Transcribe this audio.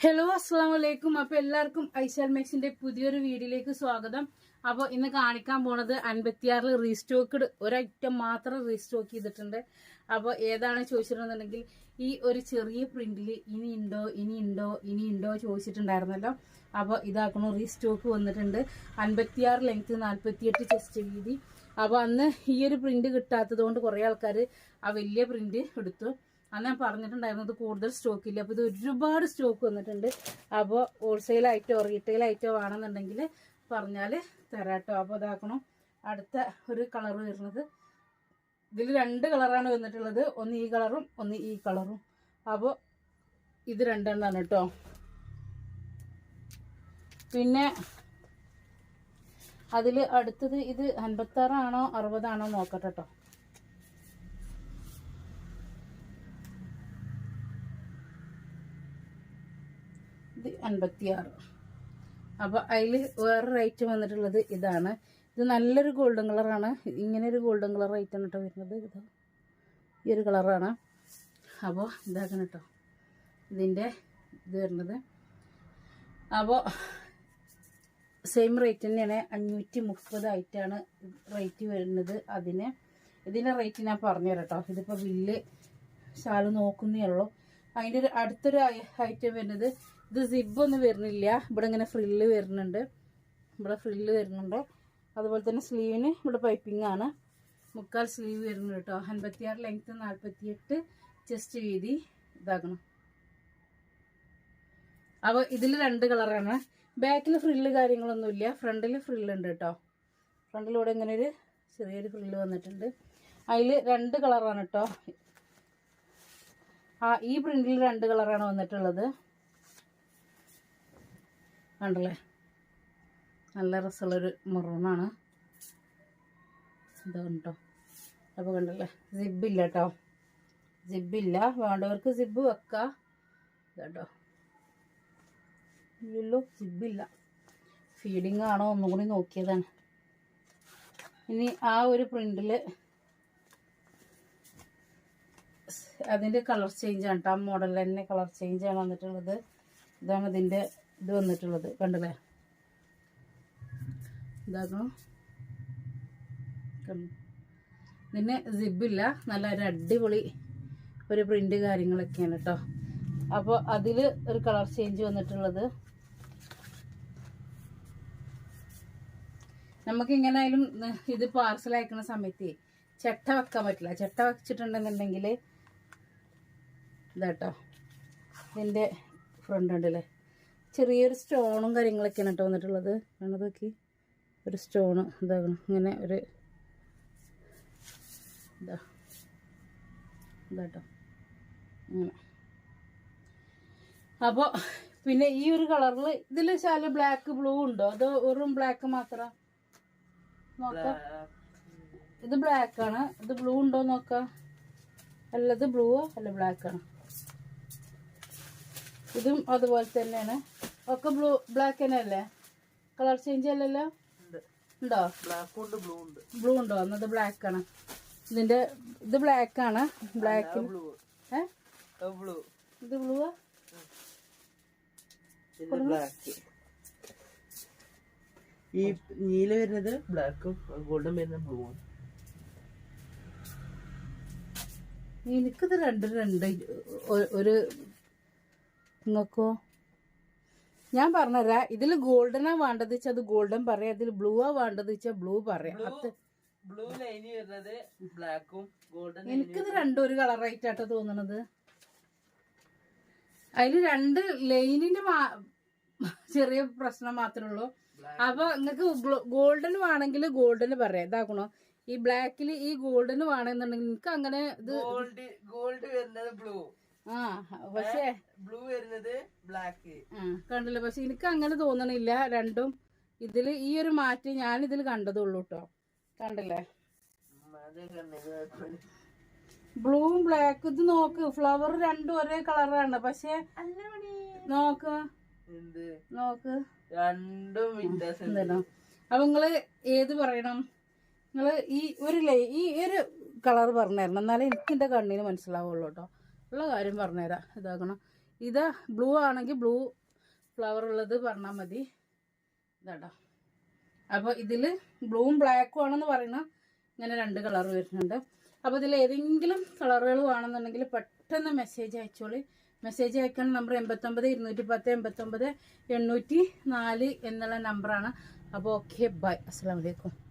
Hello അസ്സാം വലൈക്കും അപ്പൊ എല്ലാവർക്കും ഐശാൽ മെക്സിന്റെ പുതിയൊരു വീഡിയോയിലേക്ക് സ്വാഗതം. അപ്പൊ ഇന്ന് കാണിക്കാൻ പോണത് അൻപത്തിയാറിൽ റീസ്റ്റോക്ക്ഡ് ഒരൈറ്റം മാത്രം റീസ്റ്റോക്ക് ചെയ്തിട്ടുണ്ട്. അപ്പൊ ഏതാണ് ചോദിച്ചിട്ടുണ്ടെന്നുണ്ടെങ്കിൽ ഈ ഒരു ചെറിയ പ്രിന്റിൽ ഇനി ഉണ്ടോ ഇനി ഉണ്ടോ ഇനി ഉണ്ടോ ചോദിച്ചിട്ടുണ്ടായിരുന്നല്ലോ. അപ്പൊ ഇതാക്കണോ റീസ്റ്റോക്ക് വന്നിട്ടുണ്ട്. അൻപത്തിയാറ് ലെങ്ത് നാൽപ്പത്തിയെട്ട് ചെസ്റ്റ് വീതി. അപ്പൊ അന്ന് ഈ ഒരു പ്രിന്റ് കിട്ടാത്തത് കൊണ്ട് കുറെ ആൾക്കാർ ആ വലിയ പ്രിന്റ് എടുത്തു. അന്ന് ഞാൻ പറഞ്ഞിട്ടുണ്ടായിരുന്നു ഇത് കൂടുതൽ സ്റ്റോക്ക് ഇല്ല. അപ്പോൾ ഇത് ഒരുപാട് സ്റ്റോക്ക് വന്നിട്ടുണ്ട്. അപ്പോൾ റീറ്റെയിൽ ആയിട്ടോ വേണമെന്നുണ്ടെങ്കിൽ പറഞ്ഞാൽ തരാട്ടോ. അപ്പോൾ ഇതാക്കണം. അടുത്ത ഒരു കളർ വരുന്നത്. ഇതിൽ രണ്ട് കളറാണ് വന്നിട്ടുള്ളത്. ഒന്ന് ഈ കളറും ഒന്ന് ഈ കളറും അപ്പോൾ ഇത് രണ്ടെണ്ണമാണ് കേട്ടോ പിന്നെ അതിൽ അടുത്തത് ഇത് അൻപത്താറാണോ അറുപതാണോ നോക്കട്ടെ കേട്ടോ ഇത് അൻപത്തിയാറ്. അപ്പോൾ അതിൽ വേറെ റേറ്റ് വന്നിട്ടുള്ളത് ഇതാണ്. ഇത് നല്ലൊരു ഗോൾഡൻ കളറാണ് ഇങ്ങനെ ഒരു ഗോൾഡൻ കളർ റേറ്റാണ് കേട്ടോ വരുന്നത്. ഇത്. ഈ ഒരു കളറാണ് അപ്പോൾ ഇതാക്കണം കേട്ടോ ഇതിന്റെ ഇത് വരുന്നത്. അപ്പോൾ സെയിം റേറ്റ് തന്നെയാണ്. അഞ്ഞൂറ്റി മുപ്പതായിട്ടാണ് റേറ്റ് വരുന്നത് അതിന്. ഇതിന്റെ റേറ്റ് ഞാൻ പറഞ്ഞു തരാം കേട്ടോ ഇതിപ്പോൾ ബില്ല് ശാൽ നോക്കുന്നേ ഉള്ളൂ. അതിന്റെ ഒരു അടുത്തൊരു ഐറ്റം വരുന്നത് ഇത് സിബ് ഒന്നും വരുന്നില്ല. ഇവിടെ ഇങ്ങനെ ഫ്രില്ല് വരുന്നുണ്ട്. ഇവിടെ ഫ്രില്ല് വരുന്നുണ്ട്. അതുപോലെ തന്നെ സ്ലീവിന് ഇവിടെ പൈപ്പിംഗ് ആണ്. മുക്കാൽ സ്ലീവ് വരുന്നുണ്ട് കേട്ടോ. അൻപത്തിയാറ് ലെങ്ത്ത് നാൽപ്പത്തിയെട്ട് ചെസ്റ്റ് വീതി ഇതാക്കണം. അപ്പോൾ ഇതിൽ രണ്ട് കളറാണ് ബാക്കിൽ ഫ്രില്ല് കാര്യങ്ങളൊന്നുമില്ല ഫ്രണ്ടിൽ ഫ്രില്ല് ഉണ്ട് കേട്ടോ. ഫ്രണ്ടിലൂടെ ഇങ്ങനെ ഒരു ചെറിയൊരു ഫ്രില്ല് വന്നിട്ടുണ്ട്. അതിൽ രണ്ട് കളറാണ് കേട്ടോ. ആ ഈ പ്രിന്റിൽ രണ്ട് കളറാണ് വന്നിട്ടുള്ളത്. കണ്ടല്ലേ? നല്ല രസമുള്ളൊരു മെറൂണാണ് ഇതാണ് കേട്ടോ അപ്പോൾ കണ്ടല്ലേ? സിബില്ല കേട്ടോ സിബില്ല വേണ്ടവർക്ക് സിബ് വെക്കാം. കേട്ടോ ഇല്ലല്ലോ സിബില്ല ഫീഡിങ് ആണോ? ഒന്നും കൂടി നോക്കിയതാണ്. ഇനി ആ ഒരു പ്രിന്റിൽ അതിന്റെ കളർ ചേഞ്ച് ആണ് കേട്ടോ ആ മോഡൽ തന്നെ കളർ ചേഞ്ച് ആണ് വന്നിട്ടുള്ളത്. ഇതാണ് ഇതിന്റെ ഇത് വന്നിട്ടുള്ളത്. കണ്ടല്ലേ? ഇതാക്കണം? പിന്നെ സിബില്ല നല്ല ഒരു അടിപൊളി ഒരു പ്രിന്റ് കാര്യങ്ങളൊക്കെയാണ് കേട്ടോ അപ്പോൾ അതിൽ ഒരു കളർ ചേഞ്ച് വന്നിട്ടുള്ളത്. നമുക്ക് എങ്ങനെ ആയാലും ഇത് പാർസൽ അയക്കുന്ന സമയത്ത് ചട്ട വെക്കാൻ പറ്റില്ല. ചട്ട വെച്ചിട്ടുണ്ടെന്നുണ്ടെങ്കിൽ ഇതാട്ടോ. ഇതിന്റെ ഫ്രണ്ട് ഉണ്ടല്ലേ? ചെറിയൊരു സ്റ്റോണും കാര്യങ്ങളൊക്കെയാണ് കേട്ടോ വന്നിട്ടുള്ളത്. നോക്കി? ഒരു സ്റ്റോണ് ഇതാകണം ഇങ്ങനെ ഒരു ഇതാ. ഇതാട്ടോ അങ്ങനെ അപ്പോൾ പിന്നെ ഈ ഒരു കളറിൽ ഇതിൽ ശാല ബ്ലാക്ക് ബ്ലൂ ഉണ്ടോ? അത് വെറും ബ്ലാക്ക് മാത്രം? നോക്കാം. ഇത് ബ്ലാക്ക് ആണ്. ഇത് ബ്ലൂ ഉണ്ടോ നോക്കാം. അല്ല ഇത് ബ്ലൂ അല്ല ബ്ലാക്ക് ആണ്. ഇതും അതുപോലെ തന്നെയാണ്. ഒക്കെ ബ്ലൂ ബ്ലാക്ക് തന്നെ അല്ലേ? കളർ ചേഞ്ച് അല്ലല്ലോ ഉണ്ടോ. ബ്ലാക്ക് ഉണ്ട് ബ്ലൂ ഉണ്ട്. ബ്ലൂ ഉണ്ടോ? എന്നത് ബ്ലാക്ക് ആണ്. ഇതിന്റെ ഇത് ബ്ലാക്ക് ആണ്. ബ്ലാക്ക് ബ്ലൂ ഇത് ബ്ലൂ ഇത് ബ്ലാക്ക് ഈ നീല വരുന്നത് ബ്ലാക്കും ഗോൾഡൻ വരുന്നത് ബ്ലൂ ആണ്. എനിക്കിത് രണ്ടും രണ്ട് ഒരു നോക്കോ ഞാൻ പറഞ്ഞുതരാ ഇതിൽ ഗോൾഡനാ വേണ്ടത് വെച്ചാൽ അത് ഗോൾഡൻ പറയാം ഇതിൽ ബ്ലൂ ആ വേണ്ടത് വെച്ചാൽ ബ്ലൂ പറയാം. അത് ബ്ലൂ ലൈനി വരുന്നത് ബ്ലാക്കും ഗോൾഡൻ എനിക്കിത് രണ്ടും ഒരു കളർ കളറായിട്ടാട്ടോ തോന്നണത്. അതിൽ രണ്ട് ലൈനിന്റെ ചെറിയ പ്രശ്നം മാത്രമേ ഉള്ളൂ അപ്പൊ നിങ്ങക്ക് ഗോൾഡൻ വേണമെങ്കിൽ ഗോൾഡന് പറയാം. ഇതാക്കണോ? ഈ ബ്ലാക്കിൽ ഈ ഗോൾഡന് വേണമെന്നുണ്ടെങ്കിൽ നിനക്ക് അങ്ങനെ ഇത് ഗോൾഡ് ഗോൾഡ് വരുന്നത് ബ്ലൂ. ആ പക്ഷേ ബ്ലൂ വരുന്നത് ബ്ലാക്ക് ആ കണ്ടില്ല? പക്ഷെ എനിക്ക് അങ്ങനെ തോന്നണില്ല രണ്ടും. ഇതിൽ ഈ ഒരു മാറ്റം ഞാൻ ഇതിൽ കണ്ടതുള്ളൂ കേട്ടോ കണ്ടില്ലേ? ബ്ലൂവും ബ്ലാക്ക് ഇത് നോക്ക് ഫ്ലവർ രണ്ടും ഒരേ കളറാണ് പക്ഷെ നോക്ക്. എന്ത്? നോക്ക്. രണ്ടും വ്യത്യാസം അപ്പൊ നിങ്ങൾ ഏത് പറയണം? നിങ്ങൾ ഈ ഒരു ലൈ ഈ ഒരു കളർ പറഞ്ഞായിരുന്നു. എന്നാലേ എനിക്ക് എന്റെ കണ്ണിന് മനസ്സിലാവുള്ളൂ കേട്ടോ ഉള്ള കാര്യം പറഞ്ഞുതരാം. ഇതാക്കണം. ഇത് ബ്ലൂ ആണെങ്കിൽ ബ്ലൂ ഫ്ലവർ ഉള്ളത് പറഞ്ഞാൽ മതി. ഇതാട്ടോ. അപ്പോൾ ഇതിൽ ബ്ലൂവും ബ്ലാക്കും ആണെന്ന് പറയുന്ന ഇങ്ങനെ രണ്ട് കളർ വരുന്നുണ്ട്. അപ്പോൾ ഇതിൽ ഏതെങ്കിലും കളറുകൾ വേണമെന്നുണ്ടെങ്കിൽ പെട്ടെന്ന് മെസ്സേജ് അയച്ചോളി. മെസ്സേജ് അയക്കാൻ നമ്പർ എൺപത്തൊമ്പത് ഇരുന്നൂറ്റി പത്ത് എൺപത്തൊമ്പത് എണ്ണൂറ്റി നാല് എന്നുള്ള നമ്പറാണ് അപ്പോൾ ഓക്കെ ബൈ അസ്സാം വലൈക്കും